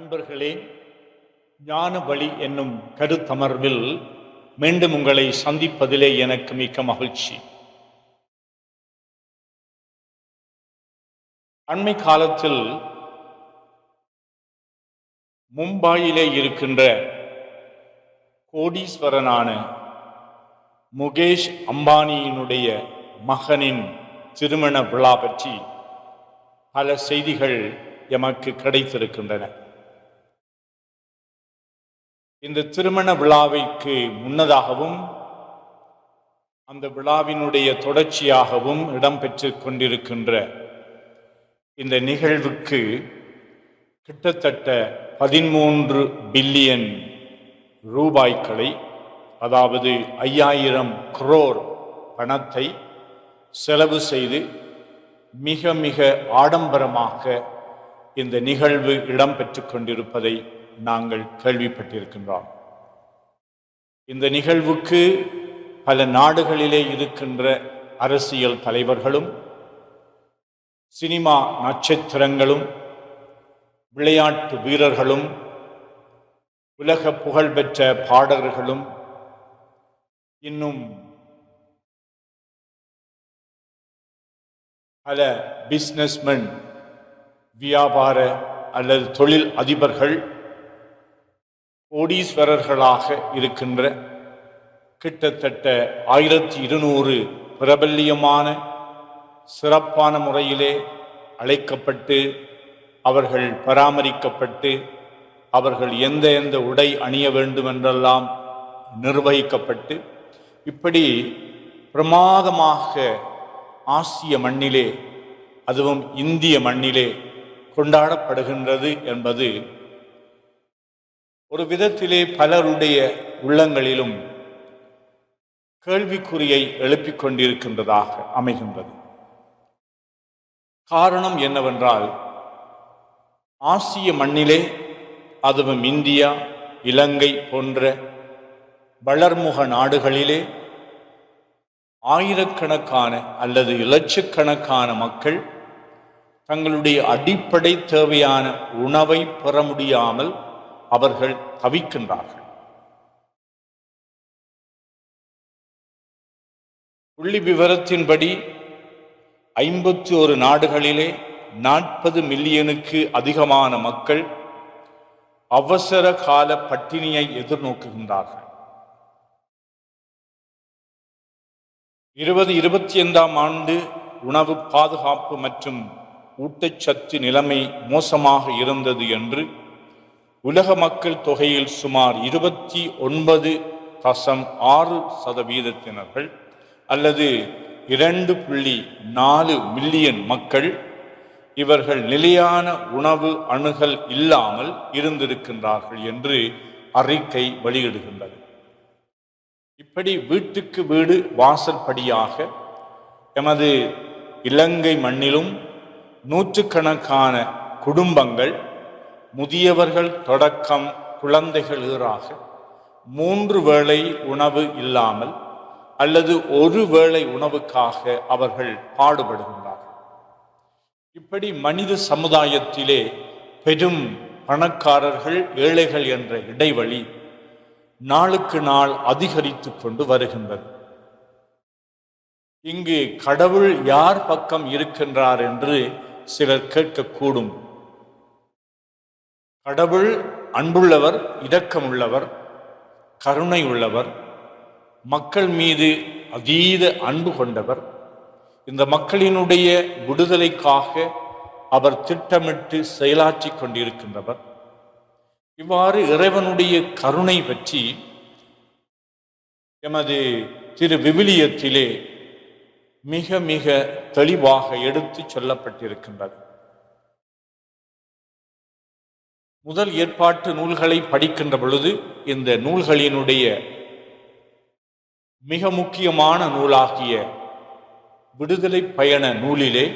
அன்பர்களே ஞான வழி என்னும் கருத்தமர்வில் மீண்டும் உங்களை சந்திப்பதிலே எனக்கு மிக்க மகிழ்ச்சி. அண்மை காலத்தில் மும்பாயிலே இருக்கின்ற கோடீஸ்வரனான முகேஷ் அம்பானியினுடைய மகனின் திருமண விழா பற்றி பல செய்திகள் எமக்கு கிடைத்திருக்கின்றன. இந்த திருமண விழாவிற்கு முன்னதாகவும் அந்த விழாவினுடைய தொடர்ச்சியாகவும் இடம்பெற்று கொண்டிருக்கின்ற இந்த நிகழ்வுக்கு கிட்டத்தட்ட பதிமூன்று பில்லியன் ரூபாய்களை அதாவது ஐயாயிரம் குரோர் பணத்தை செலவு செய்து மிக மிக ஆடம்பரமாக இந்த நிகழ்வு இடம்பெற்று கொண்டிருப்பதை நாங்கள் கேள்விப்பட்டிருக்கின்றோம். இந்த நிகழ்வுக்கு பல நாடுகளிலே இருக்கின்ற அரசியல் தலைவர்களும் சினிமா நட்சத்திரங்களும் விளையாட்டு வீரர்களும் உலக புகழ்பெற்ற பாடகர்களும் இன்னும் பல பிஸ்னஸ்மென் வியாபார அல்லது தொழில் அதிபர்கள் கோடீஸ்வரர்களாக இருக்கின்ற கிட்டத்தட்ட ஆயிரத்தி இருநூறு பிரபல்யமான சிறப்பான முறையிலே அழைக்கப்பட்டு அவர்கள் பராமரிக்கப்பட்டு அவர்கள் எந்த எந்த உடை அணிய வேண்டும் என்றெல்லாம் நிர்வகிக்கப்பட்டு இப்படி பிரமாதமாக ஆசிய மண்ணிலே அதுவும் இந்திய மண்ணிலே கொண்டாடப்படுகின்றது என்பது ஒரு விதத்திலே பலருடைய உள்ளங்களிலும் கேள்விக்குறியை எழுப்பிக் கொண்டிருக்கின்றதாக அமைகின்றது. காரணம் என்னவென்றால் ஆசிய மண்ணிலே அதுவும் இந்தியா இலங்கை போன்ற வளர்முக நாடுகளிலே ஆயிரக்கணக்கான அல்லது இலட்சக்கணக்கான மக்கள் தங்களுடைய அடிப்படை தேவையான உணவை பெற முடியாமல் அவர்கள் தவிக்கின்றார்கள். புள்ளி விவரத்தின்படி ஐம்பத்தி ஒரு நாடுகளிலே நாற்பது மில்லியனுக்கு அதிகமான மக்கள் அவசர கால பட்டினியை எதிர்நோக்குகின்றார்கள். இருபது இருபத்தி ஐந்தாம் ஆண்டு உணவு பாதுகாப்பு மற்றும் ஊட்டச்சத்து நிலைமை மோசமாக இருந்தது என்று உலக மக்கள் தொகையில் சுமார் இருபத்தி ஒன்பது தசம் ஆறு சதவீதத்தினர்கள் அல்லது இரண்டு புள்ளி நாலு மில்லியன் மக்கள் இவர்கள் நிலையான உணவு அணுகல் இல்லாமல் இருந்திருக்கின்றார்கள் என்று அறிக்கை வெளியிடுகின்றது. இப்படி வீட்டுக்கு வீடு வாசற்படியாக எமது இலங்கை மண்ணிலும் நூற்றுக்கணக்கான குடும்பங்கள் முதியவர்கள் தொடக்கம் குழந்தைகள் ஈறாக மூன்று வேளை உணவு இல்லாமல் அல்லது ஒரு வேளை உணவுக்காக அவர்கள் பாடுபடுகின்றார்கள். இப்படி மனித சமுதாயத்திலே பெரும் பணக்காரர்கள் ஏழைகள் என்ற இடைவெளி நாளுக்கு நாள் அதிகரித்து கொண்டு வருகின்றது. இங்கு கடவுள் யார் பக்கம் இருக்கின்றார் என்று சிலர் கேட்கக்கூடும். கடவுள் அன்புள்ளவர் இரக்கமுள்ளவர் கருணை உள்ளவர் மக்கள் மீது அதீத அன்பு கொண்டவர். இந்த மக்களினுடைய விடுதலைக்காக அவர் திட்டமிட்டு செயலாற்றி கொண்டிருக்கின்றவர். இவ்வாறு இறைவனுடைய கருணை பற்றி எமது திரு விவிலியத்திலே மிக மிக தெளிவாக எடுத்து சொல்லப்பட்டிருக்கின்றது. முதல் ஏற்பாட்டு நூல்களை படிக்கின்ற பொழுது இந்த நூல்களினுடைய மிக முக்கியமான நூலாகிய விடுதலை பயண நூலிலே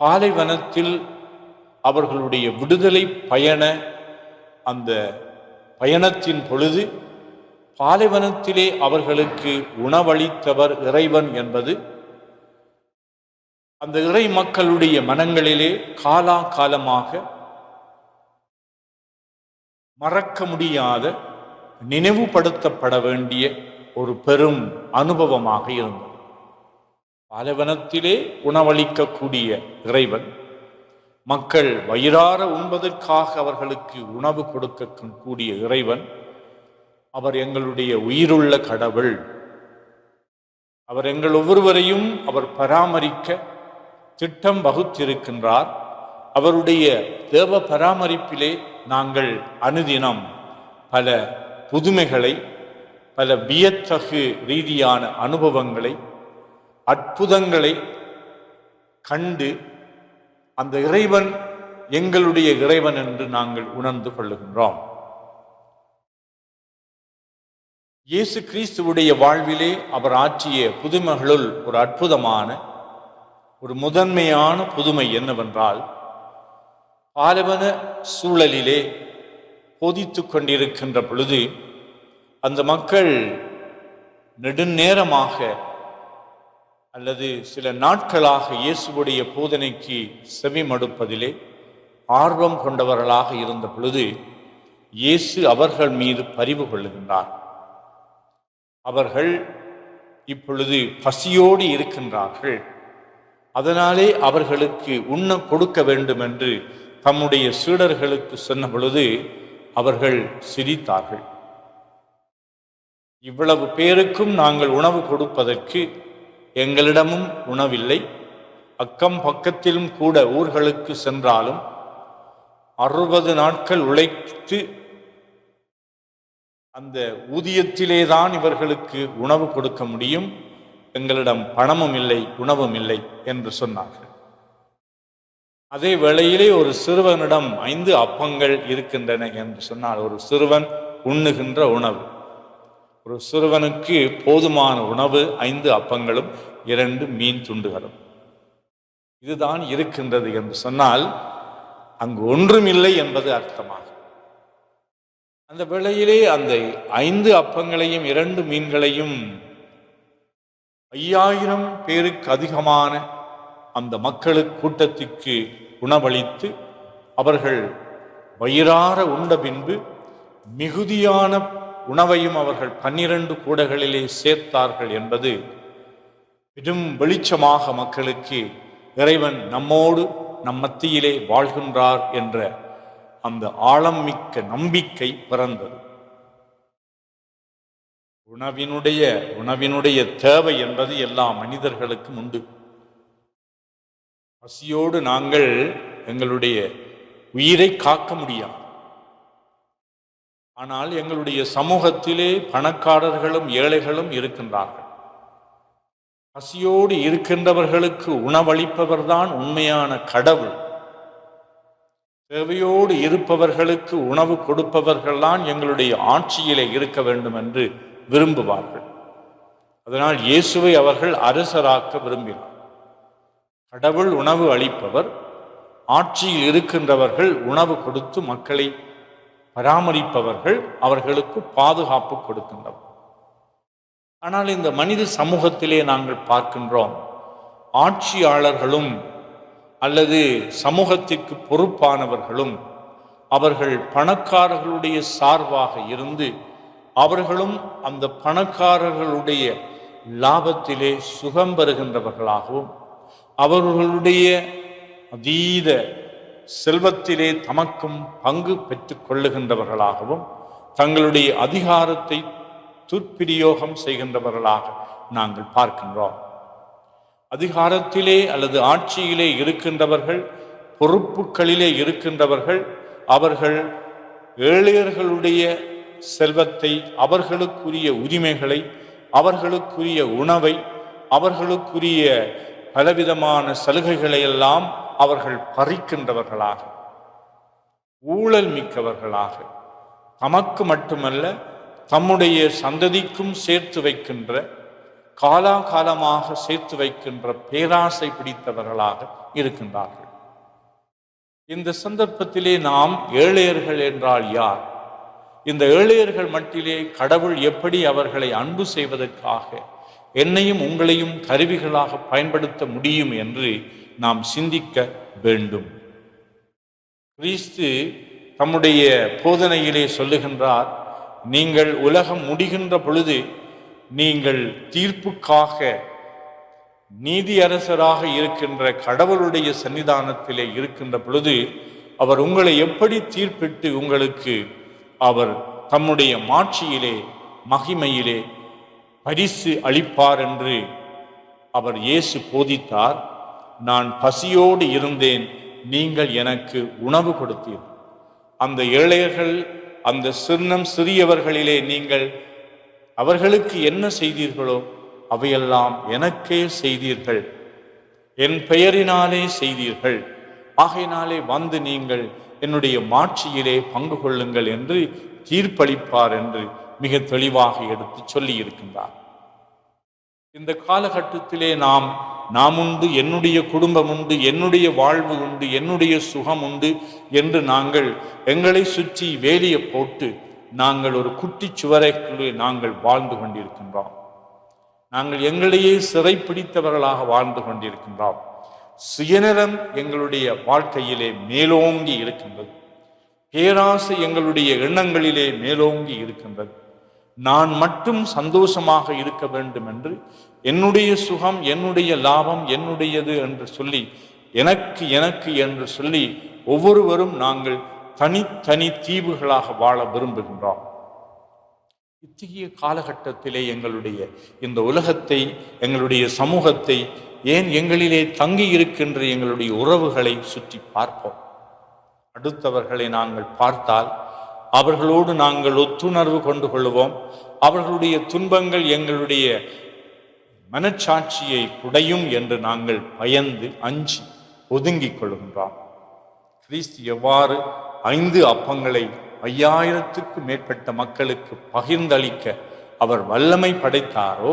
பாலைவனத்தில் அவர்களுடைய விடுதலை பயண அந்த பயணத்தின் பொழுது பாலைவனத்திலே அவர்களுக்கு உணவளித்தவர் இறைவன் என்பது அந்த இறை மக்களுடைய மனங்களிலே காலா காலமாக மறக்க முடியாத நினைவுபடுத்தப்பட வேண்டிய ஒரு பெரும் அனுபவமாக இருந்தது. பாலைவனத்திலே உணவளிக்கக்கூடிய இறைவன் மக்கள் வயிறார உண்பதற்காக அவர்களுக்கு உணவு கொடுக்கக்கூடிய இறைவன் அவர் எங்களுடைய உயிருள்ள கடவுள். அவர் எங்கள் ஒவ்வொருவரையும் அவர் பராமரிக்க திட்டம் வகுத்திருக்கின்றார். அவருடைய தேவ பராமரிப்பிலே நாங்கள் அனுதினம் பல புதுமைகளை பல வியத்தகு ரீதியான அனுபவங்களை அற்புதங்களை கண்டு அந்த இறைவன் எங்களுடைய இறைவன் என்று நாங்கள் உணர்ந்து கொள்ளுகின்றோம். இயேசு கிறிஸ்துவுடைய வாழ்விலே அவர் ஆற்றிய புதுமைகளுள் ஒரு அற்புதமான ஒரு முதன்மையான புதுமை என்னவென்றால் பாலவன சூழலிலே போதித்துக் கொண்டிருக்கின்ற பொழுது அந்த மக்கள் நெடுநேரமாக அல்லது சில நாட்களாக இயேசுவுடைய போதனைக்கு செவி மடுப்பதிலே ஆர்வம் கொண்டவர்களாக இருந்த பொழுது இயேசு அவர்கள் மீது பரிவு கொள்ளுகின்றார். அவர்கள் இப்பொழுது பசியோடு இருக்கின்றார்கள். அதனாலே அவர்களுக்கு உண்ண கொடுக்க வேண்டும் என்று தம்முடைய சீடர்களுக்கு சொன்ன பொழுது அவர்கள் சிரித்தார்கள். இவ்வளவு பேருக்கும் நாங்கள் உணவு கொடுப்பதற்கு எங்களிடமும் உணவில்லை. அக்கம் பக்கத்திலும் கூட ஊர்களுக்கு சென்றாலும் அறுபது நாட்கள் உழைத்து அந்த ஊதியத்திலே தான் இவர்களுக்கு உணவு கொடுக்க முடியும். எங்களிடம் பணமும் இல்லை உணவும் இல்லை என்று சொன்னார்கள். அதே வேளையிலே ஒரு சிறுவனிடம் ஐந்து அப்பங்கள் இருக்கின்றன என்று சொன்னால் ஒரு சிறுவன் உண்ணுகின்ற உணவு. ஒரு சிறுவனுக்கு போதுமான உணவு ஐந்து அப்பங்களும் இரண்டு மீன் துண்டுகளும். இதுதான் இருக்கின்றது என்று சொன்னால் அங்கு ஒன்றுமில்லை என்பது அர்த்தமாகும் அந்த வேளையிலே அந்த ஐந்து அப்பங்களையும் இரண்டு மீன்களையும் ஐயாயிரம் பேருக்கு அதிகமான அந்த மக்களுக்கு கூட்டத்திற்கு உணவளித்து அவர்கள் வயிறார உண்ட பின்பு மிகுதியான உணவையும் அவர்கள் பன்னிரண்டு கூடைகளிலே சேர்த்தார்கள் என்பது பெரும் வெளிச்சமாக மக்களுக்கு இறைவன் நம்மோடு நம் மத்தியிலே வாழ்கின்றார் என்ற அந்த ஆழம் மிக்க நம்பிக்கை பிறந்தது. உணவினுடைய உணவினுடைய தேவை என்பது எல்லா மனிதர்களுக்கும் உண்டு. பசியோடு நாங்கள் எங்களுடைய உயிரை காக்க முடியாது. ஆனால் எங்களுடைய சமூகத்திலே பணக்காரர்களும் ஏழைகளும் இருக்கின்றார்கள். பசியோடு இருக்கின்றவர்களுக்கு உணவளிப்பவர்தான் உண்மையான கடவுள். தேவையோடு இருப்பவர்களுக்கு உணவு கொடுப்பவர்கள்தான் எங்களுடைய ஆட்சியிலே இருக்க வேண்டும் என்று விரும்புவார்கள். அதனால் இயேசுவை அவர்கள் அரசராக்க விரும்பினார். கடவுள் உணவு அளிப்பவர் ஆட்சியில் இருக்கின்றவர்கள் உணவு கொடுத்து மக்களை பராமரிப்பவர்கள் அவர்களுக்கு பாதுகாப்பு கொடுக்கின்றவர். ஆனால் இந்த மனித சமூகத்திலே நாங்கள் பார்க்கின்றோம் ஆட்சியாளர்களும் அல்லது சமூகத்திற்கு பொறுப்பானவர்களும் அவர்கள் பணக்காரர்களுடைய சார்பாக இருந்து அவர்களும் அந்த பணக்காரர்களுடைய லாபத்திலே சுகம் பெறுகின்றவர்களாகவும் அவர்களுடைய அதீத செல்வத்திலே தமக்கும் பங்கு பெற்றுக் கொள்ளுகின்றவர்களாகவும் தங்களுடைய அதிகாரத்தை துர்பிரயோகம் செய்கின்றவர்களாக நாங்கள் பார்க்கின்றோம். அதிகாரத்திலே அல்லது ஆட்சியிலே இருக்கின்றவர்கள் பொறுப்புகளிலே இருக்கின்றவர்கள் அவர்கள் ஏழையர்களுடைய செல்வத்தை அவர்களுக்குரிய உரிமைகளை அவர்களுக்குரிய உணவை அவர்களுக்குரிய பலவிதமான சலுகைகளை எல்லாம் அவர்கள் பறிக்கின்றவர்களாக ஊழல் மிக்கவர்களாக தமக்கு மட்டுமல்ல தம்முடைய சந்ததிக்கும் சேர்த்து வைக்கின்ற காலாகாலமாக சேர்த்து வைக்கின்ற பேராசை பிடித்தவர்களாக இருக்கின்றார்கள். இந்த சந்தர்ப்பத்திலே நாம் ஏழையர்கள் என்றால் யார்? இந்த ஏழையர்கள் மட்டிலே கடவுள் எப்படி அவர்களை அன்பு செய்வதற்காக என்னையும் உங்களையும் கருவிகளாக பயன்படுத்த முடியும் என்று நாம் சிந்திக்க வேண்டும். கிறிஸ்து தம்முடைய போதனையிலே சொல்லுகின்றார் நீங்கள் உலகம் முடிகின்ற பொழுது நீங்கள் தீர்ப்புக்காக நீதி அரசராக இருக்கின்ற கடவுளுடைய சன்னிதானத்திலே இருக்கின்ற பொழுது அவர் உங்களை எப்படி தீர்ப்பிட்டு உங்களுக்கு அவர் தம்முடைய மாட்சியிலே மகிமையிலே பரிசு அளிப்பார் என்று அவர் இயேசு போதித்தார். நான் பசியோடு இருந்தேன் நீங்கள் எனக்கு உணவு கொடுத்தீர். அந்த ஏழையர்கள் அந்த சின்னம் சிறியவர்களிலே நீங்கள் அவர்களுக்கு என்ன செய்தீர்களோ அவையெல்லாம் எனக்கே செய்தீர்கள். என் பெயரினாலே செய்தீர்கள். ஆகையினாலே வந்து நீங்கள் என்னுடைய மாட்சியிலே பங்கு கொள்ளுங்கள் என்று தீர்ப்பளிப்பார் என்று மிக தெளிவாக எடுத்து சொல்லி இருக்கின்றார். இந்த காலகட்டத்திலே நாம் நாம் உண்டு என்னுடைய குடும்பம் உண்டு என்னுடைய வாழ்வு உண்டு என்னுடைய சுகம் உண்டு என்று நாங்கள் எங்களை சுற்றி வேலியை போட்டு நாங்கள் ஒரு குட்டி சுவரைக்குள்ளே நாங்கள் வாழ்ந்து கொண்டிருக்கின்றோம். நாங்கள் எங்களையே சிறைப்பிடித்தவர்களாக வாழ்ந்து கொண்டிருக்கின்றோம். சுயநலம் எங்களுடைய வாழ்க்கையிலே மேலோங்கி இருக்கின்றது. பேராசை எங்களுடைய எண்ணங்களிலே மேலோங்கி இருக்கின்றது. நான் மட்டும் சந்தோஷமாக இருக்க வேண்டும் என்று என்னுடைய சுகம் என்னுடைய லாபம் என்னுடையது என்று சொல்லி எனக்கு எனக்கு என்று சொல்லி ஒவ்வொருவரும் நாங்கள் தனித்தனி தீவுகளாக வாழ விரும்புகின்றோம். இத்தகைய காலகட்டத்திலே எங்களுடைய இந்த உலகத்தை எங்களுடைய சமூகத்தை ஏன் எங்களிலே தங்கி இருக்கின்ற எங்களுடைய உறவுகளை சுற்றி பார்ப்போம். அடுத்தவர்களை நாங்கள் பார்த்தால் அவர்களோடு நாங்கள் ஒத்துணர்வு கொண்டு கொள்வோம் அவர்களுடைய துன்பங்கள் எங்களுடைய மனச்சாட்சியை குடையும் என்று நாங்கள் பயந்து அஞ்சி ஒதுங்கிக் கொள்கின்றோம். கிறிஸ்து எவ்வாறு ஐந்து அப்பங்களை ஐயாயிரத்துக்கு மேற்பட்ட மக்களுக்கு பகிர்ந்தளிக்க அவர் வல்லமை படைத்தாரோ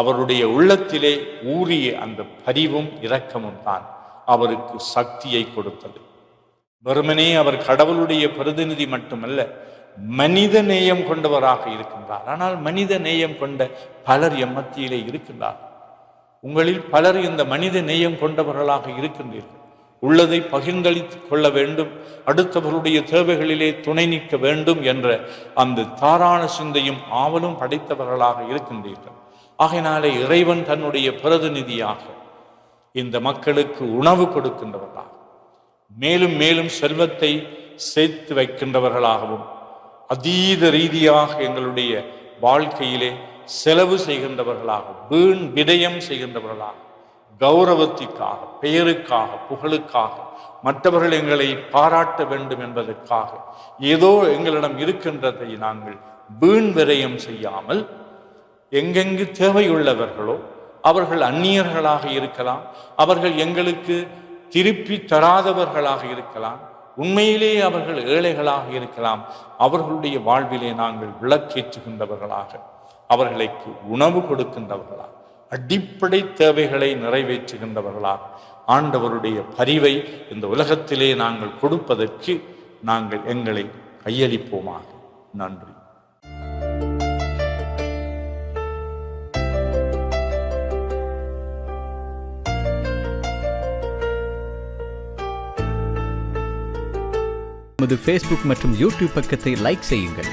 அவருடைய உள்ளத்திலே ஊறிய அந்த பரிவும் இரக்கமும் தான் அவருக்கு சக்தியை கொடுத்தது. வெறுமனே அவர் கடவுளுடைய பிரதிநிதி மட்டுமல்ல மனித நேயம் கொண்டவராக இருக்கின்றார். ஆனால் மனித நேயம் கொண்ட பலர் எம் மத்தியிலே இருக்கின்றார். உங்களில் பலர் இந்த மனித நேயம் கொண்டவர்களாக இருக்கின்றீர்கள். உள்ளதை பகிர்ந்தளித்துக் கொள்ள வேண்டும் அடுத்தவருடைய தேவைகளிலே துணை நிற்க வேண்டும் என்ற அந்த தாராள சிந்தையும் ஆவலும் படைத்தவர்களாக இருக்கின்றீர்கள். ஆகையினாலே இறைவன் தன்னுடைய பிரதிநிதியாக இந்த மக்களுக்கு உணவு கொடுக்கின்றவர்களாக மேலும் மேலும் செல்வத்தை சேர்த்து வைக்கின்றவர்களாகவும் அதீத ரீதியாக எங்களுடைய வாழ்க்கையிலே செலவு செய்கின்றவர்களாக வீண் விடயம் செய்கின்றவர்களாக கௌரவத்திற்காக பெயருக்காக புகழுக்காக மற்றவர்கள் எங்களை பாராட்ட வேண்டும் என்பதற்காக ஏதோ எங்களிடம் இருக்கின்றதை நாங்கள் வீண் விரயம் செய்யாமல் எங்கெங்கு தேவையுள்ளவர்களோ அவர்கள் அந்நியர்களாக இருக்கலாம் அவர்கள் எங்களுக்கு திருப்பி தராதவர்களாக இருக்கலாம் உண்மையிலே அவர்கள் ஏழைகளாக இருக்கலாம் அவர்களுடைய வாழ்விலே நாங்கள் விளக்கேற்றுகின்றவர்களாக அவர்களுக்கு உணவு கொடுக்கின்றவர்களாக அடிப்படை தேவைகளை நிறைவேற்றுகின்றவர்களாக ஆண்டவருடைய பரிவை இந்த உலகத்திலே நாங்கள் கொடுப்பதற்கு நாங்கள் எங்களை கையளிப்போமாக. நன்றி. நமது ஃபேஸ்புக் மற்றும் யூடியூப் பக்கத்தை லைக் செய்யுங்கள்.